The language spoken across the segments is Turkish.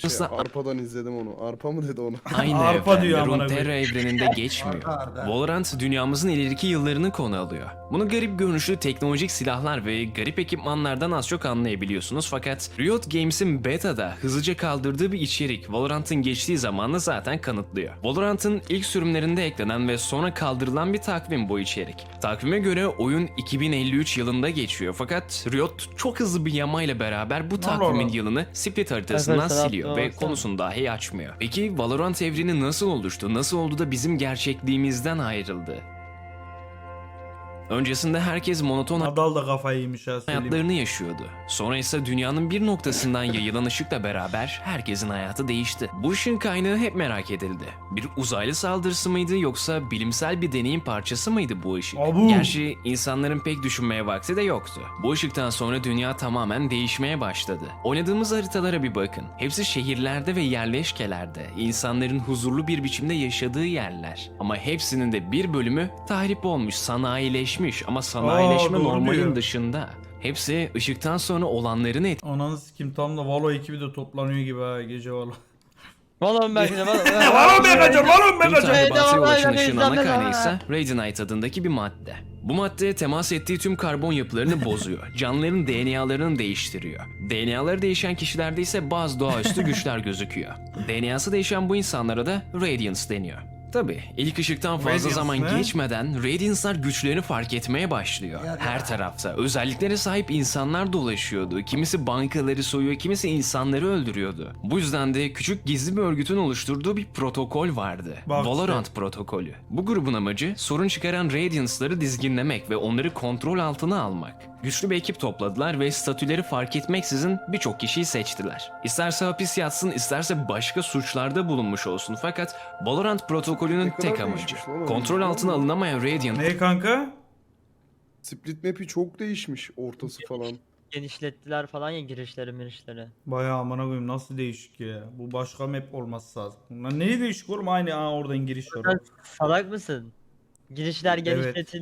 Şey, Isla- Arpa'dan izledim onu. Arpa mı dedi onu? Aynı Arpa evren diyor amına Runeterra koyayım. evreninde geçmiyor. Valorant dünyamızın ileriki yıllarını konu alıyor. Bunu garip görünüşlü teknolojik silahlar ve garip ekipmanlardan az çok anlayabiliyorsunuz fakat Riot Games'in beta'da hızlıca kaldırdığı bir içerik Valorant'ın geçtiği zamanı zaten kanıtlıyor. Valorant'ın ilk sürümlerinde eklenen ve sonra kaldırılan bir takvim bu içerik. Takvime göre oyun 2053 yılında geçiyor fakat Riot çok hızlı bir yamayla beraber bu takvimin yılını split haritasından siliyor atma ve konusunu dahi açmıyor. Peki Valorant evreni nasıl oluştu? Nasıl oldu da bizim gerçekliğimizden ayrıldı? Öncesinde herkes monoton Nadal da kafayı yemiş ha söyleyeyim. hayatlarını yaşıyordu. Sonra ise dünyanın bir noktasından yayılan ışıkla beraber herkesin hayatı değişti. Bu ışın kaynağı hep merak edildi. Bir uzaylı saldırısı mıydı yoksa bilimsel bir deneyin parçası mıydı bu ışık? Abu. Gerçi insanların pek düşünmeye vakti de yoktu. Bu ışıktan sonra dünya tamamen değişmeye başladı. Oynadığımız haritalara bir bakın. Hepsi şehirlerde ve yerleşkelerde, insanların huzurlu bir biçimde yaşadığı yerler. Ama hepsinin de bir bölümü tahrip olmuş, sanayileşmiş ama sanayileşme doğru normalin diyor. dışında. Hepsi ışıktan sonra olanların et Ananı sikim tam da Valo ekibi de toplanıyor gibi ha gece Valo. Valla belki de. Valo kaçar Valo kaçar. tahribatı yol devam, açan devam, ışığın devam, ana devam. kaynağı ise Radianite adındaki bir madde. Bu madde temas ettiği tüm karbon yapılarını bozuyor. Canlıların DNA'larını değiştiriyor. DNA'ları değişen kişilerde ise bazı doğaüstü güçler gözüküyor. DNA'sı değişen bu insanlara da Radiance deniyor. Tabi ilk ışıktan fazla Radiance zaman ne? geçmeden Radiance'lar güçlerini fark etmeye başlıyor. Ya, Her ya. tarafta özelliklere sahip insanlar dolaşıyordu. Kimisi bankaları soyuyor, kimisi insanları öldürüyordu. Bu yüzden de küçük gizli bir örgütün oluşturduğu bir protokol vardı. Bak işte. Valorant protokolü. Bu grubun amacı sorun çıkaran Radiance'ları dizginlemek ve onları kontrol altına almak. Güçlü bir ekip topladılar ve statüleri fark etmeksizin birçok kişiyi seçtiler. İsterse hapis yatsın, isterse başka suçlarda bulunmuş olsun fakat Valorant protokolünün tek amacı kontrol altına alınamayan Radiant Ne kanka? Split map'i çok değişmiş ortası falan. Genişlettiler falan ya girişleri mirişleri. Bayağı amına koyayım nasıl değişik ya. Bu başka map olması lazım. Lan neyi değişik oğlum aynı aa oradan giriş var. Salak mısın? Girişler Evet.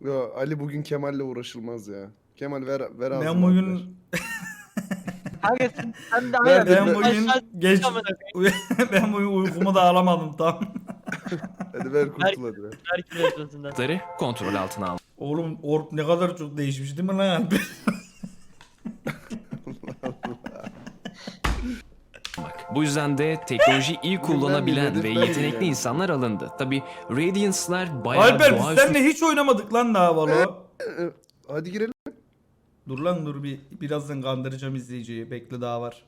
Ya Ali bugün Kemal'le uğraşılmaz ya. Kemal ver ver ağzına. Ben bugün Kanka sen, sen de Ben- ben ben- bugün geç ben bugün uykumu da alamadım tam. Hadi ver kurtul hadi ver. Kontrol altına. Oğlum orp ne kadar çok değişmiş değil mi lan? Bu yüzden de teknolojiyi iyi kullanabilen ve yetenekli insanlar alındı. Tabi Radiance'lar bayağı Alper biz doğaüstü seninle hiç oynamadık lan daha Valo. Hadi girelim. Dur lan dur bir birazdan kandıracağım izleyiciyi. Bekle daha var.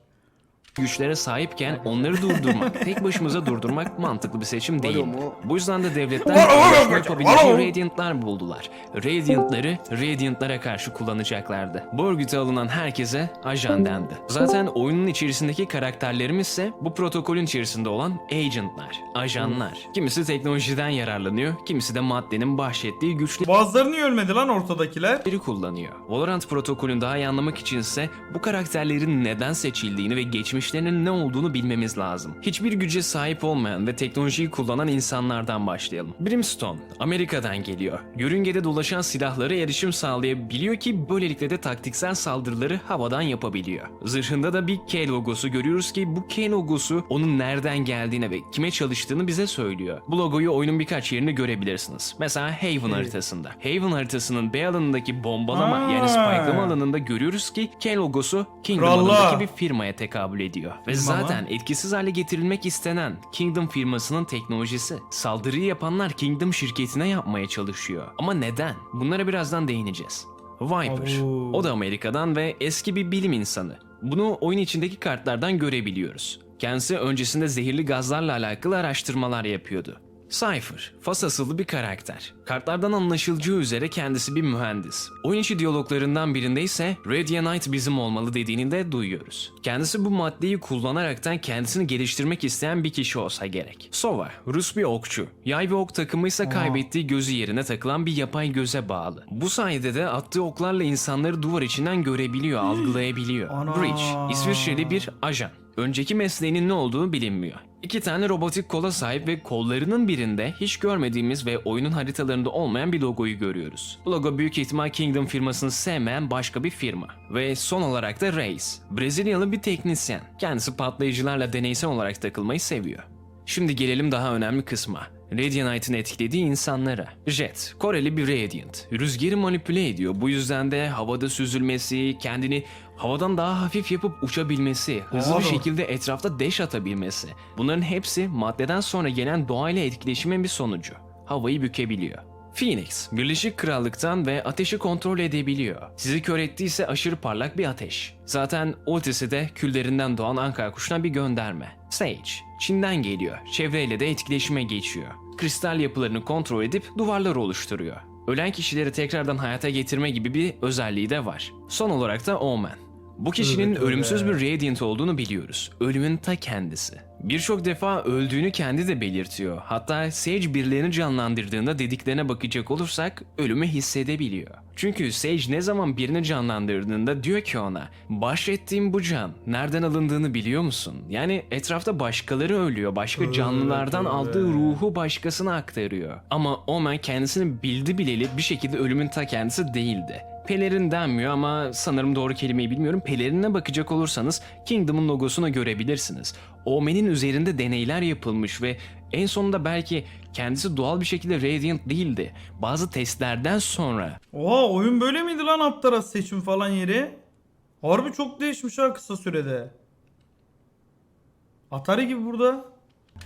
Güçlere sahipken onları durdurmak, tek başımıza durdurmak mantıklı bir seçim değil. Bu yüzden de devletler anlaşma yapabileceği Radiant'lar buldular. Radiant'ları Radiant'lara karşı kullanacaklardı. Bu örgüte alınan herkese ajan dendi. Zaten oyunun içerisindeki karakterlerimiz ise bu protokolün içerisinde olan agentlar, ajanlar. Kimisi teknolojiden yararlanıyor, kimisi de maddenin bahşettiği güçleri Bazıları niye ölmedi lan ortadakiler? biri kullanıyor. Valorant protokolünü daha iyi anlamak içinse bu karakterlerin neden seçildiğini ve geçmişlerinin ne olduğunu bilmemiz lazım. Hiçbir güce sahip olmayan ve teknolojiyi kullanan insanlardan başlayalım. Brimstone, Amerika'dan geliyor. Yörüngede dolaşan silahlara erişim sağlayabiliyor ki böylelikle de taktiksel saldırıları havadan yapabiliyor. Zırhında da bir K logosu görüyoruz ki bu K logosu onun nereden geldiğine ve kime çalıştığını bize söylüyor. Bu logoyu oyunun birkaç yerinde görebilirsiniz. Mesela Haven haritasında. Haven haritasının B alanındaki bombalama Aa. yani spike'lama alanında görüyoruz ki K logosu Kingdom adındaki bir firmaya tekabül ediyor. Ve Bizim ama. zaten etkisiz hale getirilmek istenen Kingdom firmasının teknolojisi. Saldırıyı yapanlar Kingdom şirketine yapmaya çalışıyor. Ama neden? Bunlara birazdan değineceğiz. Viper. Abu. O da Amerika'dan ve eski bir bilim insanı. Bunu oyun içindeki kartlardan görebiliyoruz. Kendisi öncesinde zehirli gazlarla alakalı araştırmalar yapıyordu. Cypher, fas asıllı bir karakter. Kartlardan anlaşılacağı üzere kendisi bir mühendis. Oyun içi diyaloglarından birinde ise Radianite bizim olmalı dediğini de duyuyoruz. Kendisi bu maddeyi kullanaraktan kendisini geliştirmek isteyen bir kişi olsa gerek. Sova, Rus bir okçu. Yay ve ok takımı ise kaybettiği gözü yerine takılan bir yapay göze bağlı. Bu sayede de attığı oklarla insanları duvar içinden görebiliyor, algılayabiliyor. Breach, İsviçreli bir ajan. önceki mesleğinin ne olduğu bilinmiyor. İki tane robotik kola sahip ve kollarının birinde hiç görmediğimiz ve oyunun haritalarında olmayan bir logoyu görüyoruz. Bu logo büyük ihtimal Kingdom firmasını sevmeyen başka bir firma. Ve son olarak da Reis, Brezilyalı bir teknisyen. Kendisi patlayıcılarla deneysel olarak takılmayı seviyor. Şimdi gelelim daha önemli kısma. Radiant'ın etkilediği insanlara. Jet, Koreli bir Radiant. Rüzgarı manipüle ediyor. Bu yüzden de havada süzülmesi, kendini havadan daha hafif yapıp uçabilmesi, hızlı bir şekilde etrafta deş atabilmesi. Bunların hepsi maddeden sonra gelen doğayla etkileşimin bir sonucu. Havayı bükebiliyor. Phoenix, Birleşik Krallık'tan ve ateşi kontrol edebiliyor. Sizi kör ettiyse aşırı parlak bir ateş. Zaten ultisi de küllerinden doğan Ankara kuşuna bir gönderme. Sage, Çin'den geliyor. Çevreyle de etkileşime geçiyor. Kristal yapılarını kontrol edip duvarlar oluşturuyor. Ölen kişileri tekrardan hayata getirme gibi bir özelliği de var. Son olarak da Omen. Bu kişinin Evet, öyle. ölümsüz bir Radiant olduğunu biliyoruz. Ölümün ta kendisi. Birçok defa öldüğünü kendi de belirtiyor. Hatta Sage birilerini canlandırdığında dediklerine bakacak olursak ölümü hissedebiliyor. Çünkü Sage ne zaman birini canlandırdığında diyor ki ona bahşettiğim bu can nereden alındığını biliyor musun? Yani etrafta başkaları ölüyor. Başka canlılardan aldığı ruhu başkasına aktarıyor. Ama Omen kendisini bildi bileli bir şekilde ölümün ta kendisi değildi. Pelerin denmiyor ama sanırım doğru kelimeyi bilmiyorum. Pelerinine bakacak olursanız Kingdom'un logosunu görebilirsiniz. Omen'in üzerinde deneyler yapılmış ve en sonunda belki kendisi doğal bir şekilde Radiant değildi. Bazı testlerden sonra Oha oyun böyle miydi lan Aptaras seçim falan yeri? Harbi çok değişmiş ha kısa sürede. Atari gibi burada.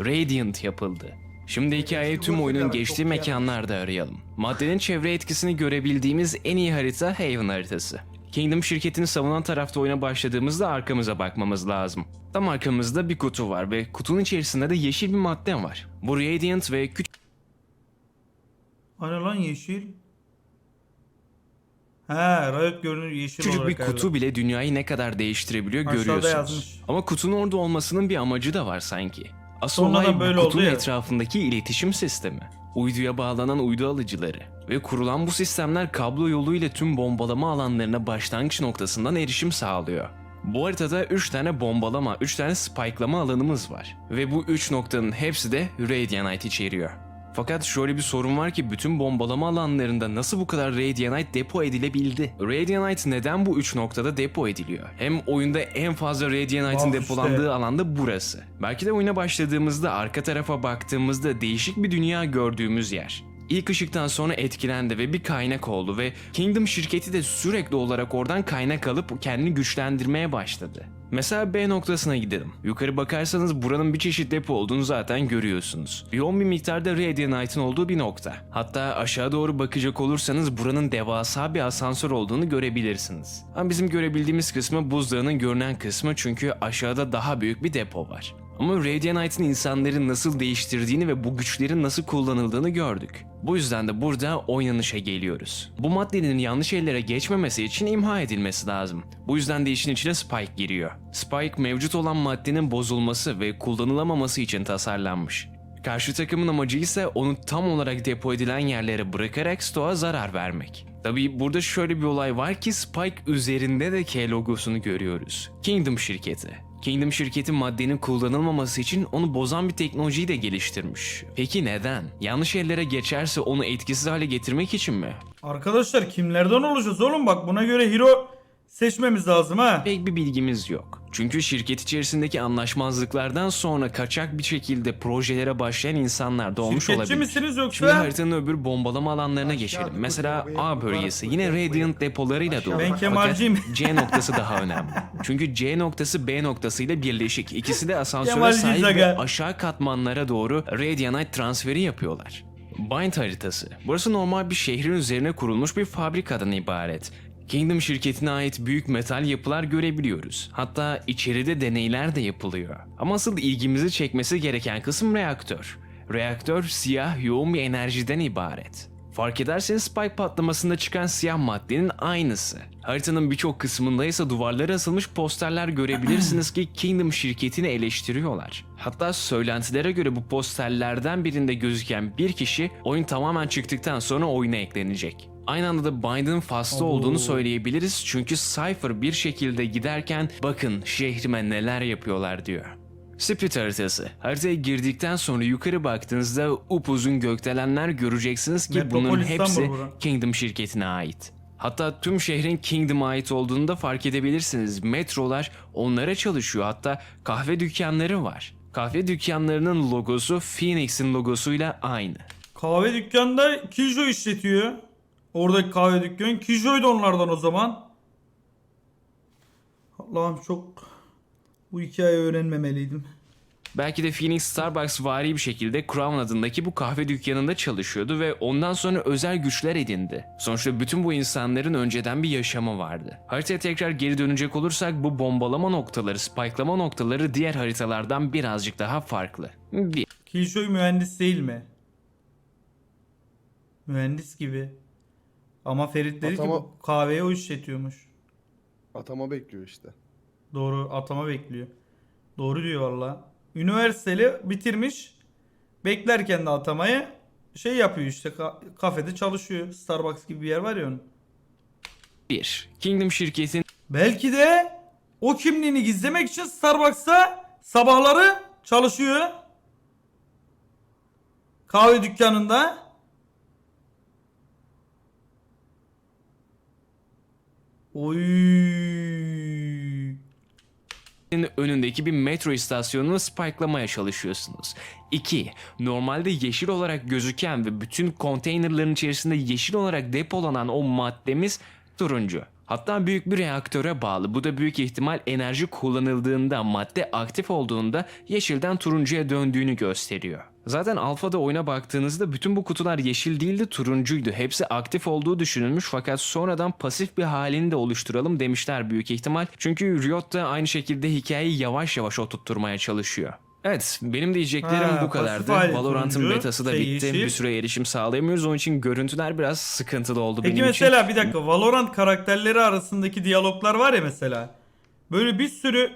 Radiant yapıldı. Şimdi hikayeyi tüm oyunun geçtiği mekanlarda arayalım. Maddenin çevre etkisini görebildiğimiz en iyi harita Haven haritası. Kingdom şirketini savunan tarafta oyuna başladığımızda arkamıza bakmamız lazım. Tam arkamızda bir kutu var ve kutunun içerisinde de yeşil bir madde var. Bu Radiant ve küçük Hani lan yeşil. He Riot görünür yeşil olarak bir kutu bile dünyayı ne kadar değiştirebiliyor Aşağıda görüyorsunuz. yazmış. Ama kutunun orada olmasının bir amacı da var sanki. Asıl Sonradan olay böyle bu oldu kutunun ya. etrafındaki iletişim sistemi. Uyduya bağlanan uydu alıcıları ve kurulan bu sistemler kablo yoluyla tüm bombalama alanlarına başlangıç noktasından erişim sağlıyor. Bu haritada 3 tane bombalama, 3 tane spike'lama alanımız var. Ve bu 3 noktanın hepsi de Radianite içeriyor. Fakat şöyle bir sorun var ki bütün bombalama alanlarında nasıl bu kadar Radianite depo edilebildi? Radianite neden bu 3 noktada depo ediliyor? Hem oyunda en fazla Radianite'in Bak işte. depolandığı alanda burası. Belki de oyuna başladığımızda arka tarafa baktığımızda değişik bir dünya gördüğümüz yer. İlk ışıktan sonra etkilendi ve bir kaynak oldu ve Kingdom şirketi de sürekli olarak oradan kaynak alıp kendini güçlendirmeye başladı. Mesela B noktasına gidelim. Yukarı bakarsanız buranın bir çeşit depo olduğunu zaten görüyorsunuz. Yoğun bir miktarda Radianite'in olduğu bir nokta. Hatta aşağı doğru bakacak olursanız buranın devasa bir asansör olduğunu görebilirsiniz. Ama bizim görebildiğimiz kısmı buzdağının görünen kısmı çünkü aşağıda daha büyük bir depo var. Ama Radianite'in insanları nasıl değiştirdiğini ve bu güçlerin nasıl kullanıldığını gördük. Bu yüzden de burada oynanışa geliyoruz. Bu maddenin yanlış ellere geçmemesi için imha edilmesi lazım. Bu yüzden de işin içine Spike giriyor. Spike mevcut olan maddenin bozulması ve kullanılamaması için tasarlanmış. Karşı takımın amacı ise onu tam olarak depo edilen yerlere bırakarak stoğa zarar vermek. Tabii burada şöyle bir olay var ki Spike üzerinde de K logosunu görüyoruz. Kingdom şirketi. Kingdom şirketi maddenin kullanılmaması için onu bozan bir teknolojiyi de geliştirmiş. Peki neden? Yanlış ellere geçerse onu etkisiz hale getirmek için mi? Arkadaşlar kimlerden olacağız oğlum bak buna göre hero seçmemiz lazım ha. Pek bir bilgimiz yok. Çünkü şirket içerisindeki anlaşmazlıklardan sonra kaçak bir şekilde projelere başlayan insanlar da olmuş Şirketçi olabilir. misiniz yoksa? Şimdi haritanın öbür bombalama alanlarına Aşağı geçelim. Mesela A bölgesi yine Radiant depolarıyla dolu. Ben Fakat Kemalciyim. C noktası daha önemli. Çünkü C noktası B noktasıyla birleşik. İkisi de asansöre Kemalciyiz sahip ve aga. aşağı katmanlara doğru Radianite transferi yapıyorlar. Bind haritası. Burası normal bir şehrin üzerine kurulmuş bir fabrikadan ibaret. Kingdom şirketine ait büyük metal yapılar görebiliyoruz. Hatta içeride deneyler de yapılıyor. Ama asıl ilgimizi çekmesi gereken kısım reaktör. Reaktör siyah yoğun bir enerjiden ibaret. Fark ederseniz spike patlamasında çıkan siyah maddenin aynısı. Haritanın birçok kısmında ise duvarlara asılmış posterler görebilirsiniz ki Kingdom şirketini eleştiriyorlar. Hatta söylentilere göre bu posterlerden birinde gözüken bir kişi oyun tamamen çıktıktan sonra oyuna eklenecek. Aynı anda da Bind'in faslı Abo. olduğunu söyleyebiliriz çünkü Cypher bir şekilde giderken bakın şehrime neler yapıyorlar diyor. Split haritası. Haritaya girdikten sonra yukarı baktığınızda upuzun gökdelenler göreceksiniz ki Metropol bunların hepsi. Kingdom şirketine ait. Hatta tüm şehrin Kingdom'a ait olduğunu da fark edebilirsiniz. Metrolar onlara çalışıyor. Hatta kahve dükkanları var. Kahve dükkanlarının logosu Phoenix'in logosuyla aynı. Kahve dükkanında Kijo işletiyor. Oradaki kahve dükkanı. Kijo'ydu onlardan o zaman. Allah'ım çok bu hikayeyi öğrenmemeliydim. Belki de Phoenix Starbucks vari bir şekilde Crown adındaki bu kahve dükkanında çalışıyordu ve ondan sonra özel güçler edindi. Sonuçta bütün bu insanların önceden bir yaşamı vardı. Haritaya tekrar geri dönecek olursak bu bombalama noktaları, spike'lama noktaları diğer haritalardan birazcık daha farklı. Bir. Killjoy mühendis değil mi? Mühendis gibi. Ama Ferit dedi ki Atama- bu kahveyi o işletiyormuş. Atama bekliyor işte. Doğru atama bekliyor. Doğru diyor valla. Üniversiteli bitirmiş. Beklerken de atamayı şey yapıyor işte ka- kafede çalışıyor. Starbucks gibi bir yer var ya onun. bir. Kingdom şirketin Belki de o kimliğini gizlemek için Starbucks'ta sabahları çalışıyor. Kahve dükkanında. Oy. önündeki bir metro istasyonunu spike'lamaya çalışıyorsunuz. 2. Normalde yeşil olarak gözüken ve bütün konteynerların içerisinde yeşil olarak depolanan o maddemiz turuncu. Hatta büyük bir reaktöre bağlı. Bu da büyük ihtimal enerji kullanıldığında, madde aktif olduğunda yeşilden turuncuya döndüğünü gösteriyor. Zaten alfada oyuna baktığınızda bütün bu kutular yeşil değildi turuncuydu. Hepsi aktif olduğu düşünülmüş fakat sonradan pasif bir halini de oluşturalım demişler büyük ihtimal. Çünkü Riot da aynı şekilde hikayeyi yavaş yavaş oturtmaya çalışıyor. Evet benim diyeceklerim Ha, bu kadardı. Valorant'ın betası da bitti. yeşil. Bir süre erişim sağlayamıyoruz. Onun için görüntüler biraz sıkıntılı oldu Peki benim mesela bir dakika Valorant karakterleri arasındaki diyaloglar var ya mesela. Böyle bir sürü